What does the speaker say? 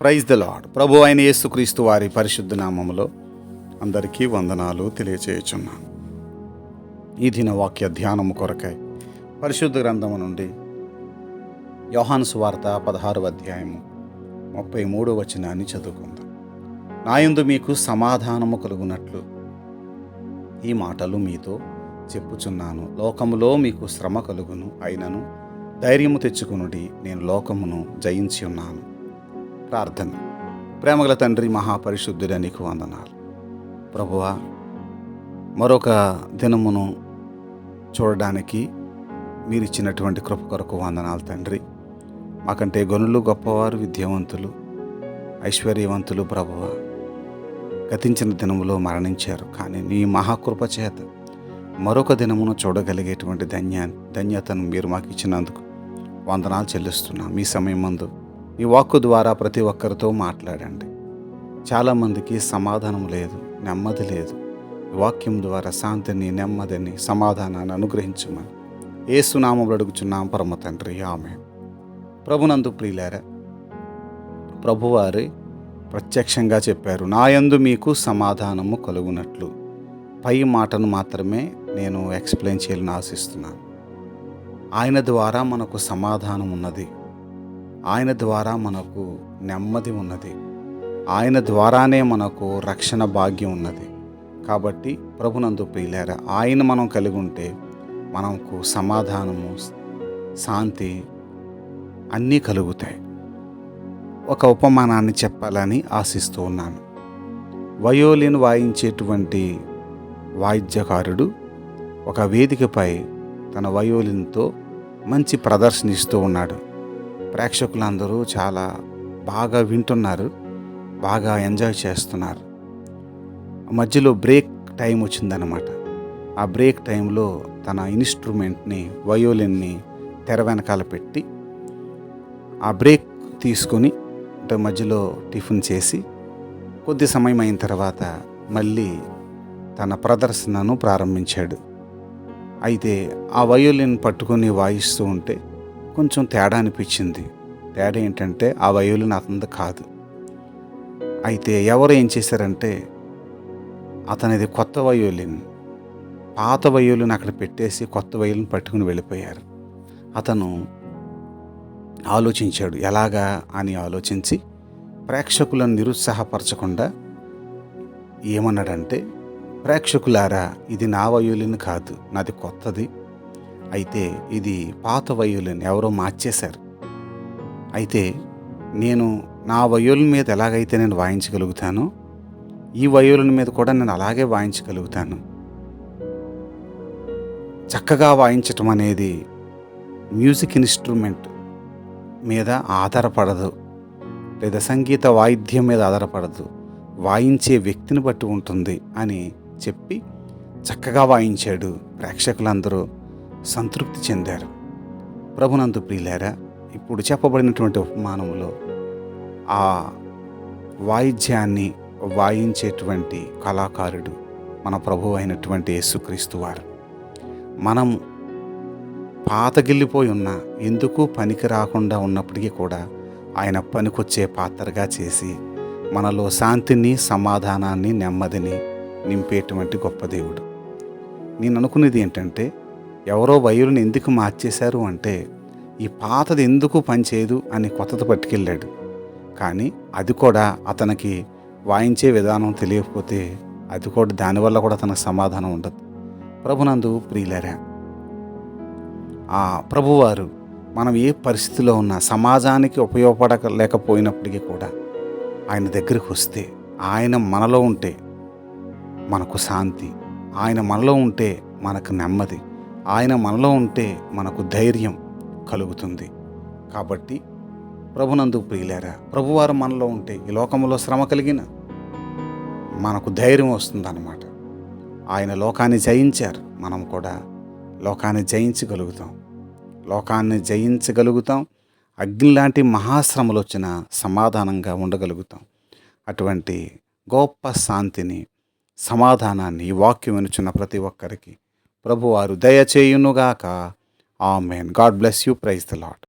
Praise the lord ప్రభు అయిన యేసుక్రీస్తు వారి పరిశుద్ధ నామములో అందరికీ వందనాలు తెలియచేయుచున్నాను. ఈ దిన వాక్య ధ్యానము కొరకై పరిశుద్ధ గ్రంథము నుండి యోహాను సువార్త పదహారు అధ్యాయము ముప్పై మూడో వచనాన్ని చదువుకుందాం. నాయందు మీకు సమాధానము కలుగునట్లు ఈ మాటలు మీతో చెప్పుచున్నాను. లోకములో మీకు శ్రమ కలుగును అయినను ధైర్యము తెచ్చుకునుడి నేను లోకమును జయించి ఉన్నాను. ప్రార్థన. ప్రేమగల తండ్రి మహాపరిశుద్ధుడ నీకు వందనాలు. ప్రభువా మరొక దినమును చూడడానికి మీరు ఇచ్చినటువంటి కృప కొరకు వందనాలు తండ్రి. మాకంటే గనులు గొప్పవారు విద్యావంతులు ఐశ్వర్యవంతులు ప్రభువ గతించిన దినములో మరణించారు. కానీ నీ మహాకృప చేత మరొక దినమును చూడగలిగేటువంటి ధన్యా ధన్యతను మీరు మాకు ఇచ్చినందుకు వందనాలు చెల్లిస్తున్నాం. మీ సమయం ముందు ఈ వాక్కు ద్వారా ప్రతి ఒక్కరితో మాట్లాడండి. చాలామందికి సమాధానం లేదు నెమ్మది లేదు. వాక్యం ద్వారా శాంతిని నెమ్మదిని సమాధానాన్ని అనుగ్రహించమని ఏసునామం అడుగుచున్నాం పరమ తండ్రి. ఆమె ప్రభునందు ప్రియులారా ప్రభువారి ప్రత్యక్షంగా చెప్పారు నాయందు మీకు సమాధానము కలుగునట్లు. పై మాటను మాత్రమే నేను ఎక్స్ప్లెయిన్ చేయాలని ఆశిస్తున్నాను. ఆయన ద్వారా మనకు సమాధానం ఉన్నది ఆయన ద్వారా మనకు నెమ్మది ఉన్నది. ఆయన ద్వారానే మనకు రక్షణ భాగ్యం ఉన్నది. కాబట్టి ప్రభునందు ప్రియులారా ఆయన మనం కలిగి ఉంటే మనకు సమాధానము శాంతి అన్నీ కలుగుతాయి. ఒక ఉపమానాన్ని చెప్పాలని ఆశిస్తూ ఉన్నాను. వయోలిన్ వాయించేటువంటి వాయిద్యకారుడు ఒక వేదికపై తన వయోలిన్తో మంచి ప్రదర్శనిస్తూ ఉన్నాడు. ప్రేక్షకులందరూ చాలా బాగా వింటున్నారు బాగా ఎంజాయ్ చేస్తున్నారు. మధ్యలో బ్రేక్ టైం వచ్చిందనమాట ఆ బ్రేక్ టైంలో తన ఇన్స్ట్రుమెంట్ని వయోలిన్ని తెర వెనకాల పెట్టి ఆ బ్రేక్ తీసుకొని అంటే మధ్యలో టిఫిన్ చేసి కొద్ది సమయం అయిన తర్వాత మళ్ళీ తన ప్రదర్శనను ప్రారంభించాడు. అయితే ఆ వయోలిన్ పట్టుకొని వాయిస్తూ ఉంటే కొంచెం తేడా అనిపించింది. తేడా ఏంటంటే ఆ వయోలిన్ అతనిది కాదు. అయితే ఎవరు ఏం చేశారంటే అతనిది కొత్త వయోలిన్. పాత వయోలిన్ అక్కడ పెట్టేసి కొత్త వయోలిన్ పట్టుకుని వెళ్ళిపోయారు. అతను ఆలోచించాడు ఎలాగా అని ఆలోచించి ప్రేక్షకులను నిరుత్సాహపరచకుండా ఏమన్నాడంటే ప్రేక్షకులారా ఇది నా వయోలిన్ కాదు నాది కొత్తది. అయితే ఇది పాత వయోలిన్ ఎవరో మార్చేశారు. అయితే నేను నా వయోలిన్ మీద ఎలాగైతే నేను వాయించగలుగుతానో ఈ వయోలిన్ మీద కూడా నేను అలాగే వాయించగలుగుతాను. చక్కగా వాయించటం అనేది మ్యూజిక్ ఇన్స్ట్రుమెంట్ మీద ఆధారపడదు. లేదా సంగీత వాయిద్యం మీద ఆధారపడదు. వాయించే వ్యక్తిని బట్టి ఉంటుంది అని చెప్పి చక్కగా వాయించాడు ప్రేక్షకులందరూ. సంతృప్తి చెందారు. ప్రభునందు ప్రియులారా ఇప్పుడు చెప్పబడినటువంటి ఉపమానంలో ఆ వాయిద్యాన్ని వాయించేటువంటి కళాకారుడు మన ప్రభు అయినటువంటి యేసుక్రీస్తు వారు. మనం పాతగిల్లిపోయి ఉన్న ఎందుకు పనికి రాకుండా ఉన్నప్పటికీ కూడా ఆయన పనికొచ్చే పాత్రగా చేసి మనలో శాంతిని సమాధానాన్ని నెమ్మదిని నింపేటువంటి గొప్ప దేవుడు. నేను అనుకునేది ఏంటంటే ఎవరో వయులను ఎందుకు మార్చేశారు అంటే ఈ పాతది ఎందుకు పనిచేయదు అని కొత్తది పట్టుకెళ్ళాడు. కానీ అది కూడా అతనికి వాయించే విధానం తెలియకపోతే అది కూడా దానివల్ల కూడా తనకు సమాధానం ఉండదు. ప్రభునందు ప్రియులరా ఆ ప్రభువారు మనం ఏ పరిస్థితిలో ఉన్నా సమాజానికి ఉపయోగపడలేకపోయినప్పటికీ కూడా ఆయన దగ్గరికి వస్తే ఆయన మనలో ఉంటే మనకు శాంతి ఆయన మనలో ఉంటే మనకు నెమ్మది. ఆయన మనలో ఉంటే మనకు ధైర్యం కలుగుతుంది. కాబట్టి ప్రభునందు ప్రియులారా ప్రభువారు మనలో ఉంటే ఈ లోకంలో శ్రమ కలిగిన మనకు ధైర్యం వస్తుందన్నమాట. ఆయన లోకాన్ని జయించారు. మనం కూడా లోకాన్ని జయించగలుగుతాం. లోకాన్ని జయించగలుగుతాం. అగ్ని లాంటి మహాశ్రమలు వచ్చిన సమాధానంగా ఉండగలుగుతాం. అటువంటి గొప్ప శాంతిని సమాధానాన్ని ఈ వాక్యం వినుచున్న ప్రతి ఒక్కరికి ప్రభువారు దయచేయునుగాక amen. God bless you. Praise the Lord